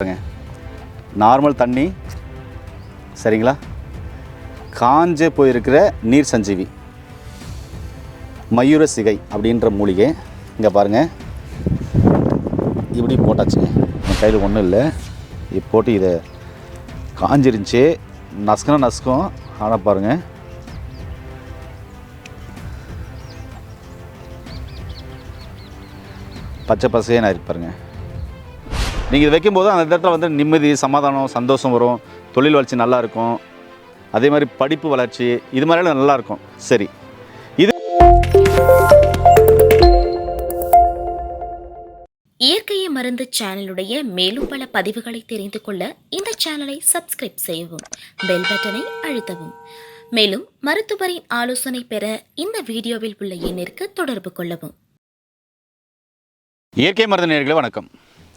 பாருங்க. நார்மல் தண்ணி. சரிங்களா? காஞ்சே போயிருக்கிற நீர் சஞ்சீவி. மயூர சிகை அப்படின்ற மூலிகை. இங்கே பாருங்கள் இப்படி போட்டாச்சுங்க. என் கையில் ஒன்றும் இல்லை. இப்போ போட்டு இதை காஞ்சிருந்துச்சு. நசுக்கனா நசுக்கும். ஆனால் பாருங்கள் பச்சை பசையே நான் இருப்பாருங்க நீங்கள் இது வைக்கும்போது அந்த இடத்துல வந்து நிம்மதி சமாதானம் சந்தோஷம் வரும். தொழில் வளர்ச்சி நல்லா இருக்கும். அதே மாதிரி படிப்பு வளர்ச்சி இது மாதிரிலாம் நல்லா இருக்கும். சரி. இது இயற்கையை மருந்து சேனலுடைய மேலும் பல பதிவுகளை தெரிந்து கொள்ள இந்த சேனலை சப்ஸ்கிரைப் செய்யவும் பெல் பட்டனை அழுத்தவும். மேலும் மருத்துவரின் ஆலோசனை பெற இந்த வீடியோவில் உள்ள எண்ணிற்கு தொடர்பு கொள்ளவும். இயற்கை மருந்து நேயர்களே வணக்கம்.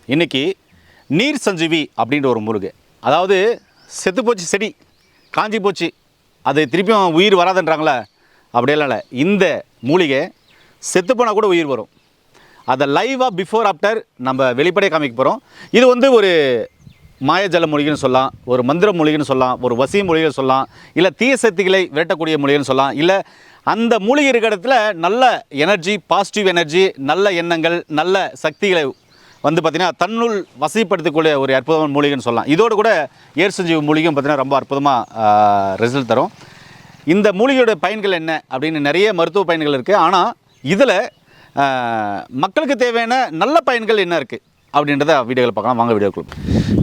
இன்னைக்கு நீர் சஞ்சீவி அப்படின்ற ஒரு மூலிகை. அதாவது செத்து போச்சு செடி காஞ்சி போச்சு அது திருப்பியும் உயிர் வராதுன்றாங்களே அப்படியெல்லாம் இல்லை. இந்த மூலிகை செத்து போனால் கூட உயிர் வரும். அதை லைவாக பிஃபோர் ஆஃப்டர் நம்ம வெளிப்படையாக காமிக்க போகிறோம் இது வந்து ஒரு மாயஜல மொழிகள்னு சொல்லலாம் ஒரு மந்திர மூலிகைன்னு சொல்லலாம் ஒரு வசி மூலிகைன்னு சொல்லலாம் இல்லை தீய சக்திகளை விரட்டக்கூடிய மொழிகள்னு சொல்லலாம் இல்லை அந்த மூலிகை இருக்கிற இடத்துல நல்ல எனர்ஜி பாசிட்டிவ் எனர்ஜி நல்ல எண்ணங்கள் நல்ல சக்திகளை வந்து பார்த்திங்கன்னா தன்னுள் வசதிப்படுத்தக்கூடிய ஒரு அற்புதமான மூலிகைன்னு சொல்லலாம். இதோடு கூட ஏர் சஞ்சீவி மூலிகையும் பார்த்திங்கன்னா ரொம்ப அற்புதமாக ரிசல்ட் தரும். இந்த மூலிகையோட பயன்கள் என்ன அப்படின்னு நிறைய மருத்துவ பயன்கள் இருக்குது ஆனால் இதில் மக்களுக்கு தேவையான நல்ல பயன்கள் என்ன இருக்குது அப்படின்றத வீடியோவில் பார்க்கலாம். வாங்க வீடியோக்குள்ள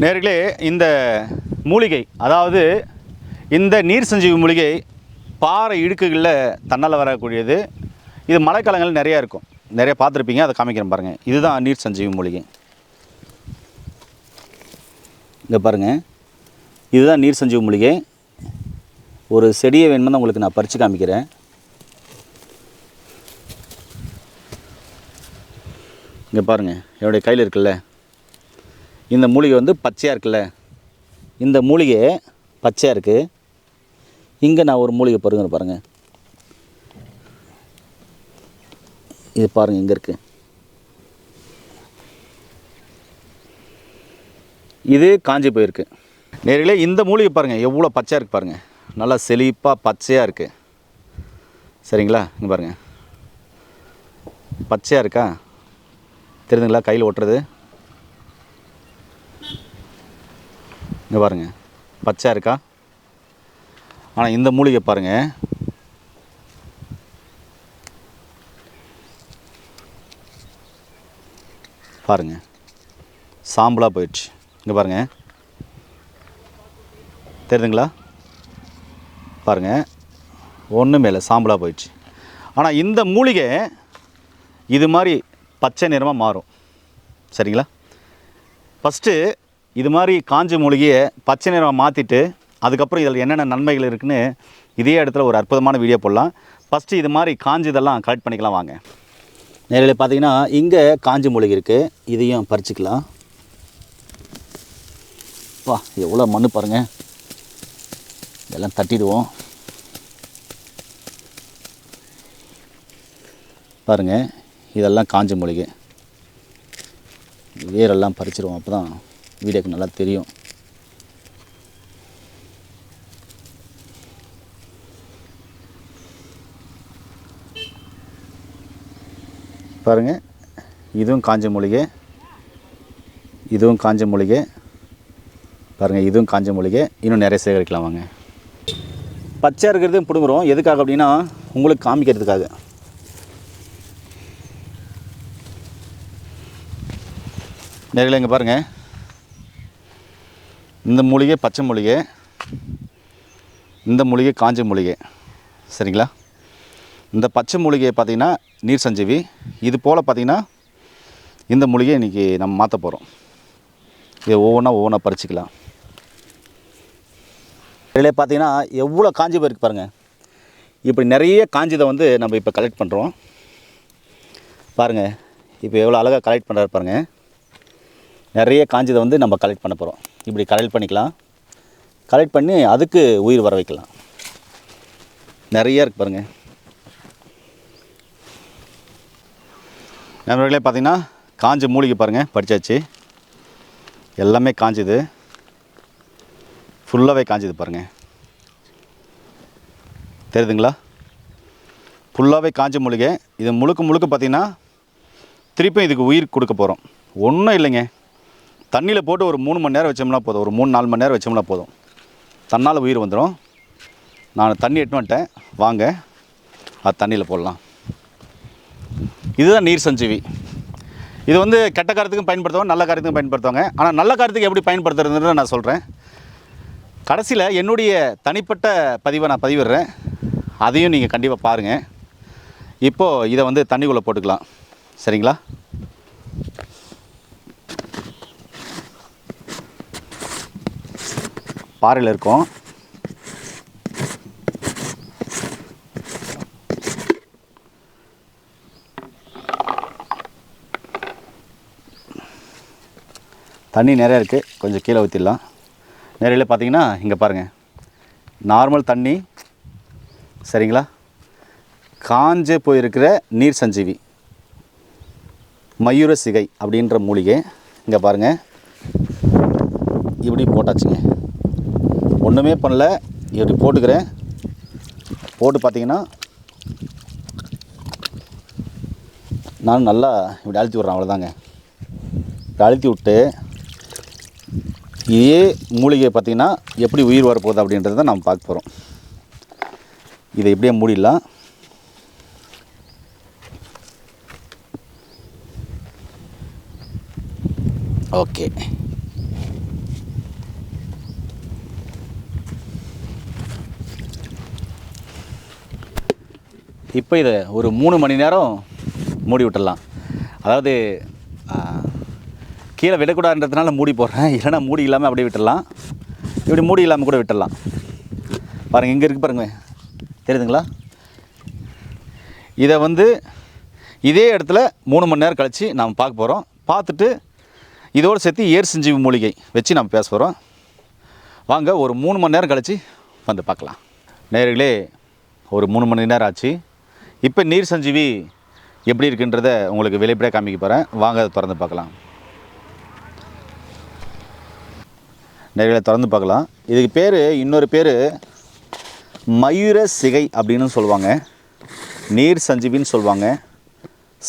நேர்களே இந்த மூலிகை அதாவது இந்த நீர் சஞ்சீவி மூலிகை பாறை இடுக்குகளில் தன்னால் வரக்கூடியது. இது மழைக்காலங்கள் நிறையா இருக்கும். நிறைய பார்த்துருப்பீங்க அதை காமிக்கிறேன் பாருங்கள் இதுதான் நீர் சஞ்சீவி மூலிகை. இங்கே பாருங்கள் இதுதான் நீர் சஞ்சீவி மூலிகை. ஒரு செடியை வேணுமெന്ന് உங்களுக்கு நான் பறித்து காமிக்கிறேன். இங்கே பாருங்கள் என்னுடைய கையில் இருக்குல்ல. இந்த மூலிகை வந்து பச்சையாக இருக்குல்ல. இந்த மூலிகை பச்சையாக இருக்குது இங்கே நான் ஒரு மூலிகை பருங்க. பாருங்கள் இது பாருங்கள் எங்கே இருக்குது இது காஞ்சி போயிருக்கு. நேரிலே இந்த மூலிகை பாருங்கள் எவ்வளோ பச்சையாக இருக்குது பாருங்கள் நல்லா செழிப்பாக பச்சையாக இருக்குது சரிங்களா? இங்கே பாருங்கள் பச்சையாக இருக்கா? தெரியுதுங்களா? கையில் ஒட்டுறது? இங்கே பாருங்கள் பச்சையாக இருக்கா? ஆனால் இந்த மூலிகை பாருங்கள் பாருங்கள் சாம்பலாக போயிடுச்சு. இங்கே பாருங்கள் தெரியுதுங்களா? பாருங்கள் ஒன்றுமே இல்லை சாம்பலாக போயிடுச்சு. ஆனால் இந்த மூலிகை இது மாதிரி பச்சை நிறமாக மாறும். சரிங்களா? ஃபஸ்ட்டு இது மாதிரி காஞ்ச மூலிகையை பச்சை நிறமாக மாற்றிட்டு அதுக்கப்புறம் இதில் என்னென்ன நன்மைகள் இருக்குதுன்னு இதே இடத்துல ஒரு அற்புதமான வீடியோ போடலாம். ஃபஸ்ட்டு இது மாதிரி காஞ்சதெல்லாம் கலெக்ட் பண்ணிக்கலாம் வாங்க. நேரில் பார்த்தீங்கன்னா இங்கே காஞ்ச மூலிகை இருக்குது இதையும் பறிச்சிக்கலாம். வா எவ்வளோ மண் பாருங்கள் இதெல்லாம் தட்டிடுவோம். பாருங்கள் இதெல்லாம் காஞ்ச மூலிகை. வேரெல்லாம் பறிச்சிடுவோம் அப்போ தான் வீடியோக்கு நல்லா தெரியும். பாருங்கள் இதுவும் காஞ்ச மூலிகை. இதுவும் காஞ்ச மூலிகை. பாருங்கள் இதுவும் காஞ்ச மூலிகை. இன்னும் நிறைய சேகரிக்கலாம் வாங்க. பச்சையாக இருக்கிறதையும் பிடுங்குறோம். எதுக்காக அப்படின்னா உங்களுக்கு காமிக்கிறதுக்காக. நேரில் இங்கே பாருங்கள் இந்த மூலிகை பச்சை மூலிகை. இந்த மூலிகை காஞ்ச மூலிகை. சரிங்களா? இந்த பச்சை மூலிகையை பார்த்திங்கன்னா நீர் சஞ்சீவி. இது போல் பார்த்திங்கன்னா இந்த மூலிகையை இன்றைக்கி நம்ம மாற்ற போகிறோம் இதை ஒவ்வொன்றா ஒவ்வொன்றா பறிச்சிக்கலாம். இதில் பார்த்தீங்கன்னா எவ்வளோ காஞ்சி போயிருக்கு பாருங்கள் இப்படி நிறைய காஞ்சிதை வந்து நம்ம இப்போ கலெக்ட் பண்ணுறோம் பாருங்கள் இப்போ எவ்வளோ அழகாக கலெக்ட் பண்ணுறாரு பாருங்கள் நிறைய காஞ்சதை வந்து நம்ம கலெக்ட் பண்ண போகிறோம் இப்படி கலெக்ட் பண்ணிக்கலாம். கலெக்ட் பண்ணி அதுக்கு உயிர் வர வைக்கலாம். நிறைய இருக்குது பாருங்கள் நண்பர்களே பார்த்தீங்கன்னா காஞ்ச மூலிகை பாருங்கள் படித்தாச்சு எல்லாமே காஞ்சுது. ஃபுல்லாகவே காஞ்சுது பாருங்கள் தெரியுதுங்களா? ஃபுல்லாகவே காஞ்ச மூலிகை. இது முழுக்க முழுக்க பார்த்திங்கன்னா திருப்பியும் இதுக்கு உயிர் கொடுக்க போகிறோம் ஒன்றும் இல்லைங்க. தண்ணியில் போட்டு ஒரு மூணு மணி நேரம் வச்சோம்னா போதும். ஒரு மூணு நாலு மணி நேரம் வச்சோம்னா போதும். தன்னால் உயிர் வந்துடும் நான் தண்ணி எட்டு வந்துட்டேன். வாங்க. அது தண்ணியில் போடலாம். இதுதான் நீர் சஞ்சீவி. இது வந்து கெட்ட காரத்துக்கும் பயன்படுத்துவாங்க நல்ல காரத்துக்கும் பயன்படுத்துவாங்க. ஆனால் நல்ல காரத்துக்கு எப்படி பயன்படுத்துறதுன்னு நான் சொல்கிறேன் கடைசியில் என்னுடைய தனிப்பட்ட பதிவை நான் பதிவிடுறேன். அதையும் நீங்கள் கண்டிப்பாக பாருங்கள் இப்போது இதை வந்து தண்ணிக்குள்ளே போட்டுக்கலாம். சரிங்களா? பாறையில் இருக்கும். தண்ணி நிறையா இருக்குது கொஞ்சம் கீழே ஊற்றிடலாம் நிறையில பார்த்தீங்கன்னா இங்கே பாருங்கள் நார்மல் தண்ணி. சரிங்களா? காஞ்சு போயிருக்கிற நீர் சஞ்சீவி. மயூர சிகை அப்படின்ற மூலிகை. இங்கே பாருங்கள் இப்படி போட்டாச்சுங்க. ஒன்றுமே பண்ணல. இப்படி போட்டுக்கிறேன். போட்டு பார்த்தீங்கன்னா நான் நல்லா இப்படி அழுத்தி விட்றேன். அவ்வளோதாங்க அழுத்தி விட்டு இதே மூலிகை பார்த்திங்கன்னா எப்படி உயிர் வரப்போகுது அப்படின்றத நம்ம பார்க்க போகிறோம் இதை எப்படியே மூடிடலாம். ஓகே. இப்போ இதை ஒரு மூணு மணி நேரம் மூடி விட்டுடலாம். அதாவது கீழே விடக்கூடாதுன்றதுனால மூடி போடுறேன். இல்லைன்னா மூடி இல்லாமல் அப்படியே விட்டுடலாம். இப்படி மூடி இல்லாமல் கூட விட்டுடலாம். பாருங்கள் இங்கே இருக்குது பாருங்க. தெரியுதுங்களா? இதை வந்து இதே இடத்துல மூணு மணி நேரம் கழித்து நாம் பார்க்க போகிறோம் பார்த்துட்டு இதோடு சேர்த்து ஏர் சஞ்சீவி மூலிகை வச்சு நம்ம பேச போகிறோம் வாங்க ஒரு மூணு மணி நேரம் கழித்து வந்து பார்க்கலாம். நேர்களே ஒரு மூணு மணி நேரம் ஆச்சு. இப்போ நீர் சஞ்சீவி எப்படி இருக்குன்றத உங்களுக்கு வெளிப்படையாக காமிக்க போகிறேன் வாங்க அதை திறந்து பார்க்கலாம். நேரில் திறந்து பார்க்கலாம். இதுக்கு பேர் இன்னொரு பேர் மயூர சிகை அப்படின்னு சொல்லுவாங்க. நீர் சஞ்சீவின்னு சொல்லுவாங்க.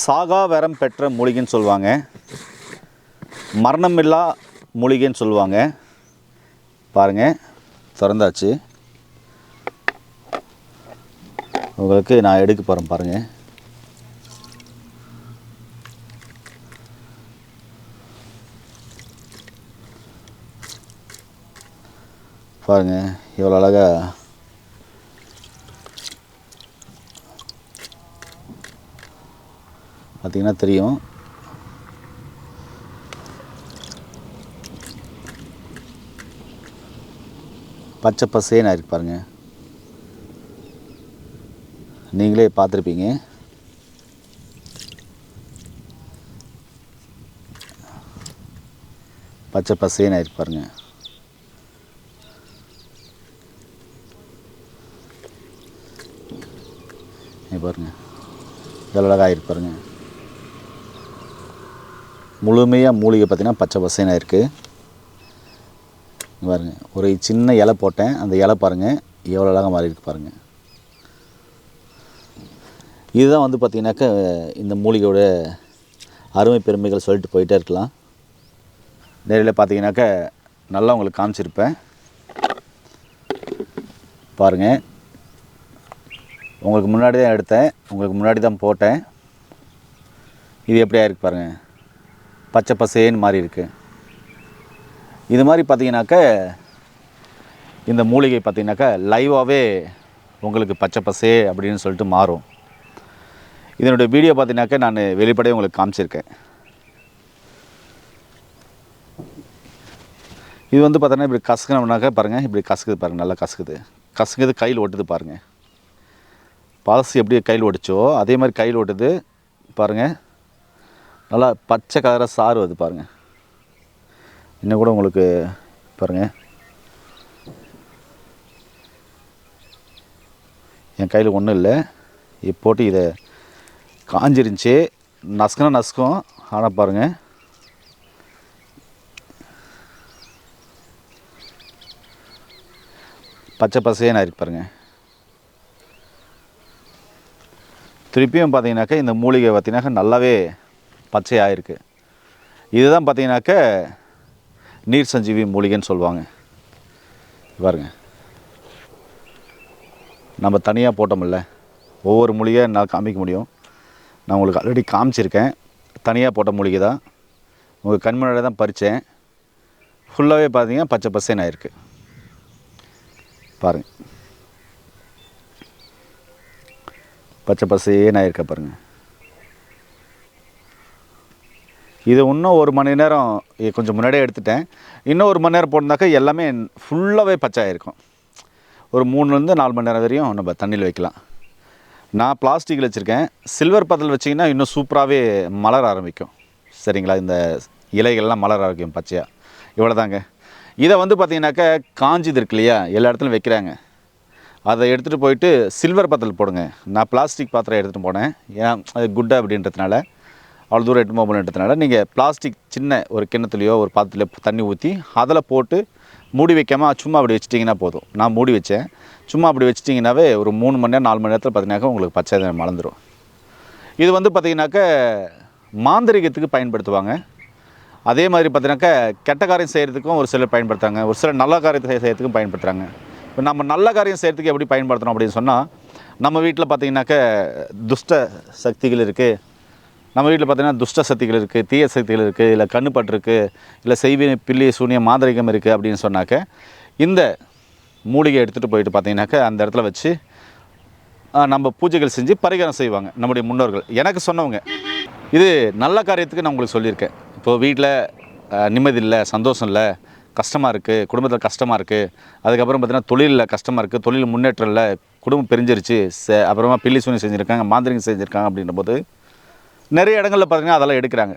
சாகாவரம் பெற்ற மூலிகைன்னு சொல்லுவாங்க. மரணமில்லா மூலிகைன்னு சொல்லுவாங்க. பாருங்கள் திறந்தாச்சு. உங்களுக்கு நான் எடுக்க போகிறேன் பாருங்கள் பாருங்கள் எவ்வளோ அழகா. பார்த்தீங்கன்னா தெரியும். பச்சை பசேன்னு இருக்கு பாருங்கள் நீங்களே பார்த்துருப்பீங்க. பச்சை பசேன்னு ஆயிருக்கு பாருங்கள் பாருங்கள் பாருங்க. எவ்வளோ அழகாக இருக்கு பாருங்க. முழுமையாக மூலிகை பார்த்திங்கன்னா பச்சை பசேனா இருக்குது பாருங்கள் பாருங்க. ஒரு சின்ன இலை போட்டேன். அந்த இலை பாருங்கள் எவ்வளோ அழகாக மாறி இருக்கு பாருங்கள் இதுதான் வந்து பார்த்திங்கனாக்கா இந்த மூலிகையோட அருமை பெருமைகள் சொல்லிட்டு போயிட்டே இருக்கலாம். நேரில் பார்த்தீங்கன்னாக்கா நல்லா உங்களுக்கு காமிச்சிருப்பேன். பாருங்கள் உங்களுக்கு முன்னாடி தான் எடுத்தேன். உங்களுக்கு முன்னாடி தான் போட்டேன். இது எப்படியா இருக்குது பாருங்கள் பச்சை பசேன்னு மாறி இருக்கு. இது மாதிரி பார்த்தீங்கன்னாக்க இந்த மூலிகை பார்த்தீங்கன்னாக்கா லைவாகவே உங்களுக்கு பச்சை பசே அப்படின்னு சொல்லிட்டு மாறும். இதனுடைய வீடியோ பார்த்தீங்கன்னாக்கா நான் வெளிப்படையே உங்களுக்கு காமிச்சிருக்கேன். இது வந்து பார்த்தோன்னா இப்படி கசக்கணும்னாக்கா பாருங்கள் இப்படி கசக்குது பாருங்கள் நல்லா கசக்குது. கசக்குது கையில் ஒட்டுது பாருங்கள் பாசி எப்படி கையில் ஓடிச்சோ அதே மாதிரி கையில் ஓட்டுது. பாருங்கள் நல்லா பச்சை கலராக சாறு வருது பாருங்கள் இன்னும் கூட உங்களுக்கு பாருங்கள் என் கையில் ஒன்றும் இல்லை. போட்டு இதை காஞ்சிருந்துச்சி. நசுக்குனா நசுக்கும். ஆனால் பாருங்கள் பச்சை பசையே நான் இருக்கு பாருங்கள் திருப்பியும் பார்த்தீங்கன்னாக்கா இந்த மூலிகை பார்த்திங்கனாக்கா நல்லாவே பச்சையாக இருக்குது இதுதான் பார்த்தீங்கன்னாக்க நீர் சஞ்சீவி மூலிகைன்னு சொல்லுவாங்க. பாருங்க. நம்ம தனியாக போட்டோம்ல ஒவ்வொரு மூலிகை என்னால் காமிக்க முடியும். நான் உங்களுக்கு ஆல்ரெடி காமிச்சிருக்கேன். தனியாக போட்ட மூலிகை தான். உங்கள் கண்முன்னாடி தான் பறித்தேன் ஃபுல்லாகவே பார்த்தீங்கன்னா பச்சை பசேன்னு ஆயிருக்கு. பாருங்கள் பச்சை பசேன்னு ஆயிருக்க பாருங்கள் இது இன்னும் ஒரு மணி நேரம் கொஞ்சம் முன்னாடியே எடுத்துட்டேன். இன்னும் ஒரு மணி நேரம் போனாக்கா எல்லாமே ஃபுல்லாகவே பச்சாயிருக்கும் ஒரு மூணுலேருந்து நாலு மணி நேரம் வரையும் நம்ம தண்ணியில் வைக்கலாம். நான் பிளாஸ்டிக்கில் வச்சுருக்கேன். சில்வர் பாத்திரத்தில் வச்சிங்கன்னா இன்னும் சூப்பராகவே மலர ஆரம்பிக்கும். சரிங்களா? இந்த இலைகள்லாம் மலர ஆரம்பிக்கும் பச்சையாக இவ்வளோதாங்க இதை வந்து பார்த்திங்கனாக்கா காஞ்சிது இருக்கு இல்லையா? எல்லா இடத்துலையும் வைக்கிறாங்க. அதை எடுத்துகிட்டு போயிட்டு சில்வர் பாத்திரத்தில் போடுங்க. நான் பிளாஸ்டிக் பாத்திரம் எடுத்துகிட்டு போனேன். ஏன் அது குட்டா அப்படின்றதுனால அவ்வளோ தூரம் எட்டு போகணுன்றதுனால நீங்கள் பிளாஸ்டிக் சின்ன ஒரு கிண்ணத்துலையோ ஒரு பாத்திரத்துலையோ தண்ணி ஊற்றி அதில் போட்டு மூடி வைக்காமல் சும்மா அப்படி வச்சிட்டிங்கன்னா போதும். நான் மூடி வச்சேன். சும்மா அப்படி வச்சிட்டிங்கனாவே ஒரு மூணு மணி நேரம் நாலு மணி நேரத்தில் பார்த்தீங்கன்னாக்கா உங்களுக்கு பச்சை நிறம் மலர்ந்துடும் இது வந்து பார்த்தீங்கன்னாக்க மாந்திரிகத்துக்கு பயன்படுத்துவாங்க. அதே மாதிரி பார்த்தீங்கன்னாக்கா கெட்ட காரியம் செய்கிறதுக்கும் ஒரு சிலர் பயன்படுத்துகிறாங்க ஒரு சிலர் நல்ல காரியத்தை செய்கிறதுக்கும் பயன்படுத்துகிறாங்க இப்போ நம்ம நல்ல காரியம் செய்கிறதுக்கு எப்படி பயன்படுத்தணும் அப்படின்னு சொன்னால் நம்ம வீட்டில் பார்த்தீங்கன்னாக்கா துஷ்ட சக்திகள் இருக்குது நம்ம வீட்டில் பார்த்திங்கன்னா துஷ்ட சக்திகள் இருக்குது தீய சக்திகள் இருக்குது இல்லை கண்ணுப்பட்டு இருக்குது இல்லை செய்வி பில்லி சூனியம் மாந்திரிகம் இருக்குது அப்படின்னு சொன்னாக்க இந்த மூலிகை எடுத்துகிட்டு போயிட்டு பார்த்தீங்கன்னாக்கா அந்த இடத்துல வச்சு நம்ம பூஜைகள் செஞ்சு பரிகாரம் செய்வாங்க நம்முடைய முன்னோர்கள். எனக்கு சொன்னவங்க. இது நல்ல காரியத்துக்கு நான் உங்களுக்கு சொல்லியிருக்கேன். இப்போது வீட்டில் நிம்மதி இல்லை சந்தோஷம் இல்லை கஷ்டமாக இருக்குது குடும்பத்தில் கஷ்டமாக இருக்குது அதுக்கப்புறம் பார்த்தீங்கன்னா தொழிலில் கஷ்டமாக இருக்குது தொழில் முன்னேற்றம் இல்லை குடும்பம் பிரிஞ்சிருச்சு. சே அப்புறமா பில்லி சூனி செஞ்சுருக்காங்க மாந்திரிகம் செஞ்சுருக்காங்க அப்படின்ற போது நிறைய இடங்களில் பார்த்தீங்கன்னா அதெல்லாம் எடுக்கிறாங்க.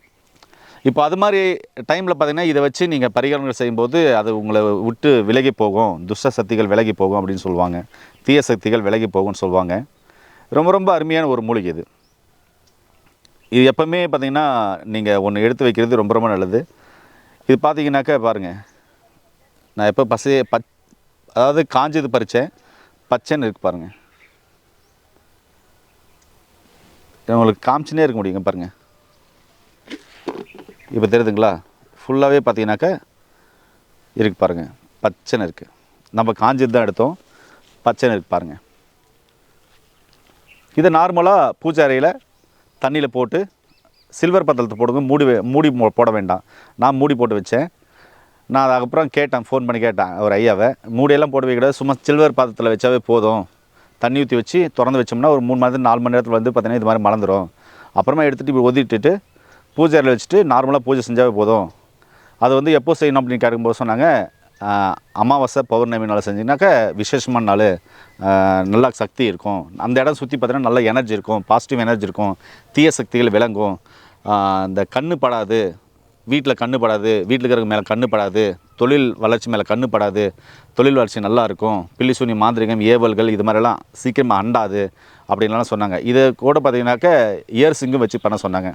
இப்போ அது மாதிரி டைமில் பார்த்தீங்கன்னா இதை வச்சு நீங்கள் பரிகாரங்கள் செய்யும்போது அது உங்களை விட்டு விலகி போகும். துஷ்ட சக்திகள் விலகி போகும் அப்படின்னு சொல்லுவாங்க. தீய சக்திகள் விலகி போகும்னு சொல்லுவாங்க. ரொம்ப ரொம்ப அருமையான ஒரு மூலிகை இது. இது எப்போவுமே பார்த்தீங்கன்னா நீங்கள் ஒன்று எடுத்து வைக்கிறது ரொம்ப ரொம்ப நல்லது. இது பார்த்தீங்கன்னாக்கா பாருங்கள் நான் எப்போ பசைய பச் அதாவது காஞ்சது பறித்தேன் பச்சைன்னு இருக்கு பாருங்கள் உங்களுக்கு காமிச்சுனே இருக்க முடியுங்க பாருங்கள் இப்போ தெரியுதுங்களா? ஃபுல்லாகவே பார்த்தீங்கன்னாக்கா இருக்கு பாருங்கள் பச்சைன்னு இருக்குது நம்ம காஞ்சது தான் எடுத்தோம். பச்சைன்னு இருக்கு பாருங்கள் இதை நார்மலாக பூஜை அறையில் தண்ணியில் போட்டு சில்வர் பத்திரத்தை போடுங்க. மூடி வே- மூடி போட வேண்டாம். நான் மூடி போட்டு வச்சேன். நான் அதுக்கப்புறம் கேட்டேன் ஃபோன் பண்ணி கேட்டேன் ஒரு ஐயாவை. மூடியெல்லாம் போடவே கிடையாது சும்மா சில்வர் பாத்திரத்தில் வச்சாவே போதும். தண்ணி ஊற்றி வச்சு திறந்து வச்சோம்னா ஒரு மூணு மணி நாலு மணி நேரத்தில் வந்து பார்த்தீங்கன்னா இது மாதிரி மலர்ந்துடும் அப்புறமா எடுத்துகிட்டு இப்படி ஒதிட்டுட்டு பூஜை அறையில் வச்சுட்டு நார்மலாக பூஜை செஞ்சாவே போதும். அது வந்து எப்போ செய்யணும் அப்படின்னு கேட்கும்போது சொன்னாங்க அமாவாசை பௌர்ணமி நாள் செஞ்சிங்கனாக்கா விசேஷமான நாள். நல்லா சக்தி இருக்கும். அந்த இடம் சுற்றி பார்த்தீங்கன்னா நல்ல எனர்ஜி இருக்கும் பாசிட்டிவ் எனர்ஜி இருக்கும். தீய சக்திகள் விளங்கும். இந்த கண்ணு படாது. வீட்டில் கண்ணு படாது வீட்டில் இருக்கிற மேலே கண்ணு படாது தொழில் வளர்ச்சி மேலே கண்ணு படாது தொழில் வளர்ச்சி நல்லா இருக்கும் பில்லி சூனி மாந்திரிகம் ஏவல்கள் இது மாதிரிலாம் சீக்கிரமாக அண்டாது அப்படின்லாம் சொன்னாங்க. இதை கூட பார்த்தீங்கன்னாக்க இயர் சிங்கும் வச்சு பண்ண சொன்னாங்க.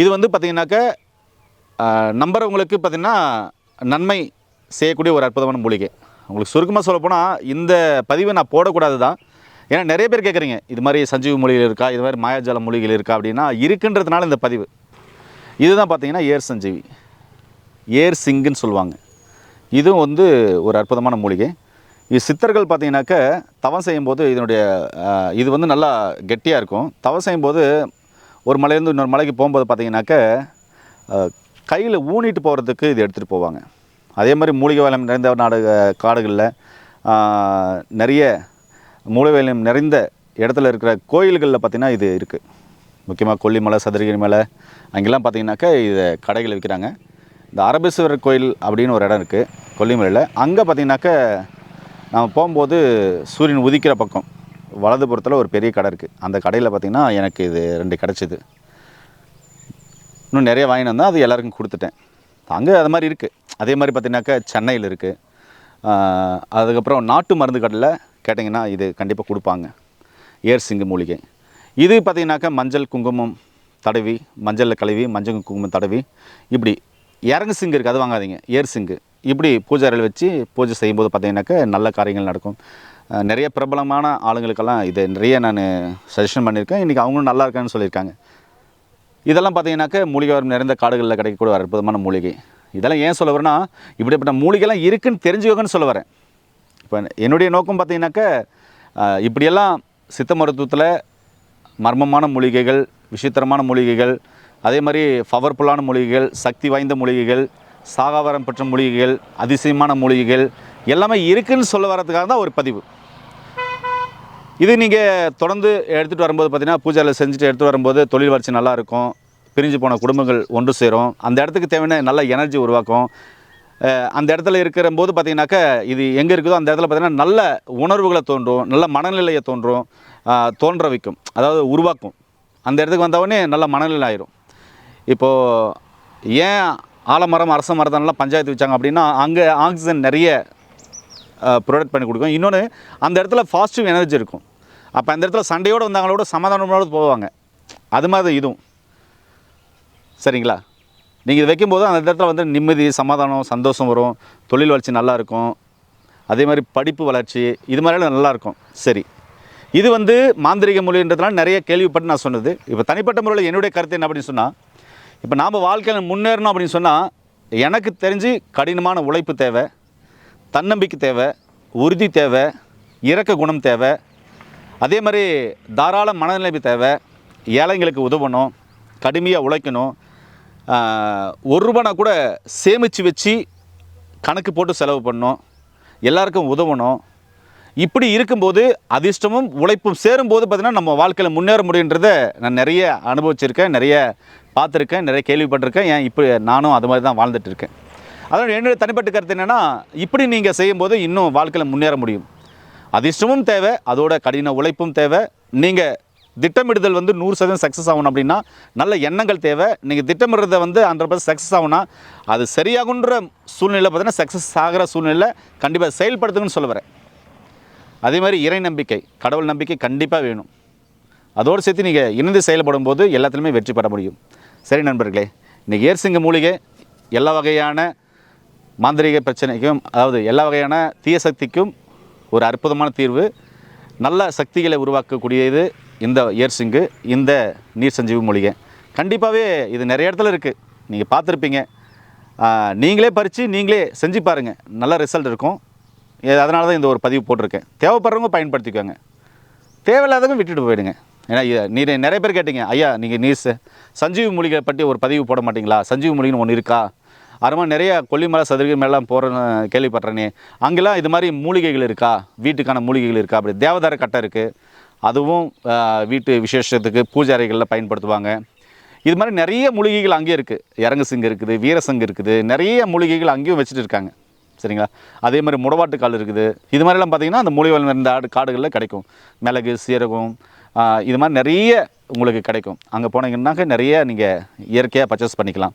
இது வந்து பார்த்தீங்கன்னாக்க நம்புறவங்களுக்கு பார்த்திங்கன்னா நன்மை செய்யக்கூடிய ஒரு அற்புதமான மூலிகை. உங்களுக்கு சுருக்கமாக சொல்லப்போனால் இந்த பதிவை நான் போடக்கூடாது தான். ஏன்னா நிறைய பேர் கேட்குறீங்க இது மாதிரி சஞ்சீவ மொழிகள் இருக்கா இது மாதிரி மாயாஜால மொழிகள் இருக்கா அப்படின்னா இருக்குன்றதுனால இந்த பதிவு. இதுதான் பார்த்தீங்கன்னா ஏர் சஞ்சீவி. ஏர் சிங்குன்னு சொல்லுவாங்க. இதுவும் வந்து ஒரு அற்புதமான மூலிகை. இது சித்தர்கள் பார்த்தீங்கன்னாக்க தவம் செய்யும்போது இதனுடைய இது வந்து நல்லா கெட்டியாக இருக்கும். தவம் செய்யும்போது ஒரு மலையிலேருந்து இன்னொரு மலைக்கு போகும்போது பார்த்தீங்கன்னாக்க கையில் ஊனிட்டு போகிறதுக்கு இது எடுத்துகிட்டு போவாங்க. அதே மாதிரி மூலிகை வளம் நிறைந்த நாடு காடுகளில் நிறைய மூலிகை வளம் நிறைந்த இடத்துல இருக்கிற கோயில்களில் பார்த்திங்கன்னா இது இருக்குது முக்கியமாக கொல்லிமலை சதுரகிரி மலை அங்கெல்லாம் பார்த்தீங்கன்னாக்கா இதை கடைகள் விற்கிறாங்க. இந்த அரபேஸ்வரர் கோயில் அப்படின்னு ஒரு இடம் இருக்குது கொல்லிமலையில் அங்கே பார்த்தீங்கன்னாக்கா நம்ம போகும்போது சூரியன் உதிக்கிற பக்கம் வலதுபுறத்தில் ஒரு பெரிய கடை இருக்குது அந்த கடையில் பார்த்திங்கன்னா எனக்கு இது ரெண்டு கிடச்சிது. இன்னும் நிறைய வாங்கினு வந்தால் அது எல்லாருக்கும் கொடுத்துட்டேன். அங்கே அது மாதிரி இருக்குது அதே மாதிரி பார்த்தீங்கன்னாக்கா சென்னையில் இருக்குது அதுக்கப்புறம் நாட்டு மருந்து கடையில் கேட்டிங்கன்னா இது கண்டிப்பாக கொடுப்பாங்க. ஏர் சிங்கு மூலிகை. இது பார்த்தீங்கன்னாக்கா மஞ்சள் குங்குமம் தடவி மஞ்சளில் கழுவி மஞ்சள் குங்குமம் தடவி இப்படி இறங்கு சிங்கு இருக்குது அது வாங்காதீங்க. ஏர் சிங்கு. இப்படி பூஜை அறையில் வச்சு பூஜை செய்யும்போது பார்த்திங்கனாக்கா நல்ல காரியங்கள் நடக்கும். நிறைய பிரபலமான ஆளுங்களுக்கெல்லாம் இது நிறைய நான் சஜஷன் பண்ணியிருக்கேன். இன்றைக்கி அவங்களும் நல்லா இருக்கான்னு சொல்லியிருக்காங்க. இதெல்லாம் பார்த்தீங்கன்னாக்க மூலிகை வரம் நிறைந்த காடுகளில் கிடைக்கக்கூடிய ஒரு அற்புதமான மூலிகை. இதெல்லாம் ஏன் சொல்ல வரேன்னா இப்படிப்பட்ட மூலிகைலாம் இருக்குன்னு தெரிஞ்சுக்கோங்கன்னு சொல்ல வரேன். இப்போ என்னுடைய நோக்கம் பார்த்தீங்கன்னாக்க இப்படியெல்லாம் சித்த மருத்துவத்தில் மர்மமான மூலிகைகள் விசித்திரமான மூலிகைகள் அதே மாதிரி பவர்ஃபுல்லான மூலிகைகள் சக்தி வாய்ந்த மூலிகைகள் சாகாவரம் பெற்ற மூலிகைகள் அதிசயமான மூலிகைகள் எல்லாமே இருக்குன்னு சொல்ல வரதுக்காக தான் ஒரு பதிவு. இது நீங்கள் தொடர்ந்து எடுத்துகிட்டு வரும்போது பார்த்திங்கன்னா பூஜையில் செஞ்சுட்டு எடுத்துகிட்டு வரும்போது தொழில் வளர்ச்சி நல்லா இருக்கும் பிரிஞ்சு போன குடும்பங்கள் ஒன்று சேரும் அந்த இடத்துக்கு தேவையான நல்ல எனர்ஜி உருவாக்கும். அந்த இடத்துல இருக்கிற போது பார்த்திங்கனாக்கா இது எங்கே இருக்குதோ அந்த இடத்துல பார்த்தீங்கன்னா நல்ல உணர்வுகளை தோன்றும் நல்ல மனநிலையை தோன்றும் தோன்ற வைக்கும் அதாவது உருவாக்கும். அந்த இடத்துக்கு வந்தவொடனே நல்ல மனநிலை ஆயிரும். இப்போது ஏன் ஆலமரம் அரச மரத்தெல்லாம் பஞ்சாயத்து வச்சாங்க அப்படின்னா அங்கே ஆக்சிஜன் நிறைய ப்ரொடக்ட் பண்ணி கொடுக்கும். இன்னொன்று அந்த இடத்துல பாசிட்டிவ் எனர்ஜி இருக்கும். அப்போ அந்த இடத்துல சண்டையோடு வந்தாங்களோட சமாதானமோடு போவாங்க. அது மாதிரி இதுவும். சரிங்களா? நீங்கள் வைக்கும்போது அந்த இடத்துல வந்து நிம்மதி சமாதானம் சந்தோஷம் வரும். தொழில் வளர்ச்சி நல்லாயிருக்கும் அதே மாதிரி படிப்பு வளர்ச்சி இது மாதிரிலாம் நல்லாயிருக்கும் சரி. இது வந்து மாந்திரிக மொழின்றதுனால நிறைய கேள்விப்பட்டு நான் சொன்னது. இப்போ தனிப்பட்ட முறையில் என்னுடைய கருத்து என்ன அப்படின்னு சொன்னால் இப்போ நாம் வாழ்க்கையில் முன்னேறணும் அப்படின்னு சொன்னால் எனக்கு தெரிஞ்சு கடினமான உழைப்பு தேவை தன்னம்பிக்கை தேவை உறுதி தேவை இறக்க குணம் தேவை அதே மாதிரி தாராள மனநிலைமை தேவை ஏழைங்களுக்கு உதவணும் கடுமையாக உழைக்கணும் ஒரு ரூபானா கூட சேமித்து வச்சு கணக்கு போட்டு செலவு பண்ணோம். எல்லாருக்கும் உதவணும். இப்படி இருக்கும்போது அதிர்ஷ்டமும் உழைப்பும் சேரும்போது பார்த்திங்கன்னா நம்ம வாழ்க்கையில் முன்னேற முடியுன்றத நான் நிறைய அனுபவிச்சிருக்கேன் நிறைய பார்த்துருக்கேன் நிறைய கேள்விப்பட்டிருக்கேன். ஏன் இப்போ நானும் அது மாதிரி தான் வாழ்ந்துட்டு இருக்கேன். அதனால் என்னுடைய தனிப்பட்ட கருத்து என்னென்னா இப்படி நீங்கள் செய்யும்போது இன்னும் வாழ்க்கையில் முன்னேற முடியும். அதிர்ஷ்டமும் தேவை அதோட கடின உழைப்பும் தேவை. நீங்கள் திட்டமிடுதல் வந்து நூறு சதவீதம் சக்ஸஸ் ஆகணும் அப்படின்னா நல்ல எண்ணங்கள் தேவை. நீங்கள் திட்டமிடுறத வந்து ஹண்ட்ரட் பர்சன்ட் சக்ஸஸ் ஆகுனா அது சரியாகுன்ற சூழ்நிலை பார்த்தீங்கன்னா சக்ஸஸ் ஆகிற சூழ்நிலை கண்டிப்பாக செயல்படுத்துங்கன்னு சொல்ல வரேன். அதே மாதிரி இறை நம்பிக்கை கடவுள் நம்பிக்கை கண்டிப்பாக வேணும். அதோடு சேர்த்து நீங்கள் இணைந்து செயல்படும் போது எல்லாத்துலேயுமே வெற்றி பெற முடியும். சரி நண்பர்களே இன்றைக்கி ஏர்சிங்க மூலிகை எல்லா வகையான மாந்திரிக பிரச்சனைக்கும் அதாவது எல்லா வகையான தீய சக்திக்கும் ஒரு அற்புதமான தீர்வு. நல்ல சக்திகளை உருவாக்கக்கூடியது இந்த ஏர்சிங்கு இந்த நீர் சஞ்சீவி மூலிகை. கண்டிப்பாகவே இது நிறைய இடத்துல இருக்குது நீங்கள் பார்த்துருப்பீங்க. நீங்களே பறித்து நீங்களே செஞ்சு பாருங்கள் நல்ல ரிசல்ட் இருக்கும். அதனால தான் இந்த ஒரு பதிவு போட்டிருக்கேன் தேவைப்படுறவங்க பயன்படுத்திக்கோங்க. தேவையில்லாதவங்க விட்டுட்டு போயிடுங்க. ஏன்னா நீர் நீ நிறைய பேர் கேட்டீங்க ஐயா நீங்கள் நீர் ச- சஞ்சீவி மூலிகை பற்றி ஒரு பதிவு போட மாட்டீங்களா? சஞ்சீவி மூலிகைன்னு ஒன்று இருக்கா? அருமா நிறைய கொல்லிமலை சதுரகி மேலாம் போகிறேன்னு கேள்விப்படுறேனே அங்கெல்லாம் இது மாதிரி மூலிகைகள் இருக்கா? வீட்டுக்கான மூலிகைகள் இருக்கா? அப்படி தேவதார கட்டை இருக்குது அதுவும் வீட்டு விசேஷத்துக்கு பூஜை அறைகளில் பயன்படுத்துவாங்க. இது மாதிரி நிறைய மூலிகைகள் அங்கேயே இருக்குது இறங்குசிங்கு இருக்குது வீரசங்கு இருக்குது நிறைய மூலிகைகள் அங்கேயும் வச்சுட்டு இருக்காங்க. சரிங்களா? அதே மாதிரி முடவாட்டு கால் இருக்குது. இது மாதிரிலாம் பார்த்தீங்கன்னா அந்த மூலிகை நிறைந்த ஆடு காடுகளில் கிடைக்கும். மிளகு சீரகம் இது மாதிரி நிறைய உங்களுக்கு கிடைக்கும். அங்கே போனீங்கன்னாக்க நிறைய நீங்கள் இயற்கையாக பர்ச்சேஸ் பண்ணிக்கலாம்.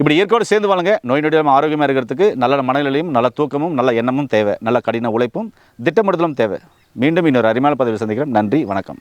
இப்படி இயற்கையோடு சேர்ந்து வாழுங்க. நோய் நொடியாமல் ஆரோக்கியமாக இருக்கிறதுக்கு நல்ல மனநிலையும் நல்ல தூக்கமும் நல்ல எண்ணமும் தேவை. நல்ல கடின உழைப்பும் திட்டமிடுதலும் தேவை. மீண்டும் இன்னொரு அருமையான பதவி சந்திக்கிறோம். நன்றி வணக்கம்.